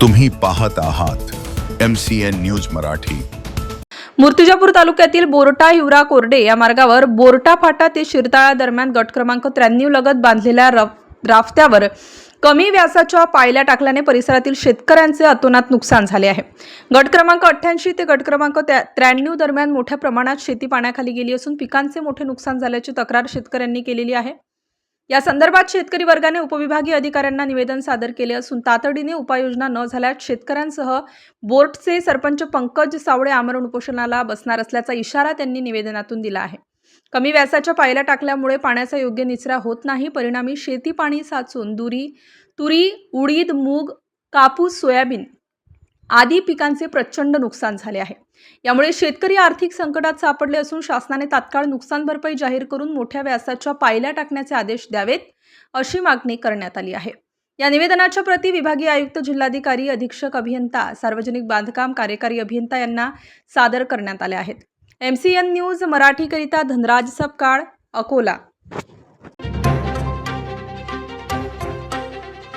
तुम्ही पाहत आहात M C N news Marathi. Murtijapur तालुक्यातील बोरटा हिवरा कोरडे या मार्गावर बोरटा फाटा ते शिरताळा दरम्यान गट क्रमांक त्र्याण्णव लगत बांधलेल्या रफ- राफ्त्यावर कमी व्यासाच्या पायल्या टाकल्याने परिसरातील शेतकऱ्यांचे अतोनात नुकसान झाले आहे. गट क्रमांक अठ्ठ्याऐंशी ते गट क्रमांक त्र्याण्णव दरम्यान मोठ्या प्रमाणात शेती पाण्याखाली गेली असून पिकांचे मोठे नुकसान झाल्याची तक्रार शेतकऱ्यांनी केलेली आहे. या संदर्भात शेतकरी वर्गाने उपविभागीय अधिकाऱ्यांना निवेदन सादर केले असून तातडीने उपाययोजना न झाल्यास शेतकऱ्यांसह बोर्डचे सरपंच पंकज सावळे आमरण उपोषणाला बसणार असल्याचा इशारा त्यांनी निवेदनातून दिला आहे. कमी व्यासाच्या पायऱ्या टाकल्यामुळे पाण्याचा योग्य निचरा होत नाही. परिणामी शेती पाणी साचून दुरी तुरी उडीद मूग कापूस सोयाबीन आदी पिकांचे प्रचंड नुकसान झाले आहे. यामुळे शेतकरी आर्थिक संकटात सापडले असून शासनाने तात्काळ नुकसान भरपाई जाहीर करून मोठ्या व्यासाच्या पायल्या टाकण्याचे आदेश द्यावेत अशी मागणी करण्यात आली आहे. या निवेदनाच्या प्रती विभागीय आयुक्त जिल्हाधिकारी अधीक्षक अभियंता सार्वजनिक बांधकाम कार्यकारी अभियंता यांना सादर करण्यात आल्या आहेत. एम सी एन न्यूज मराठीकरिता धनराज सपकाळ अकोला.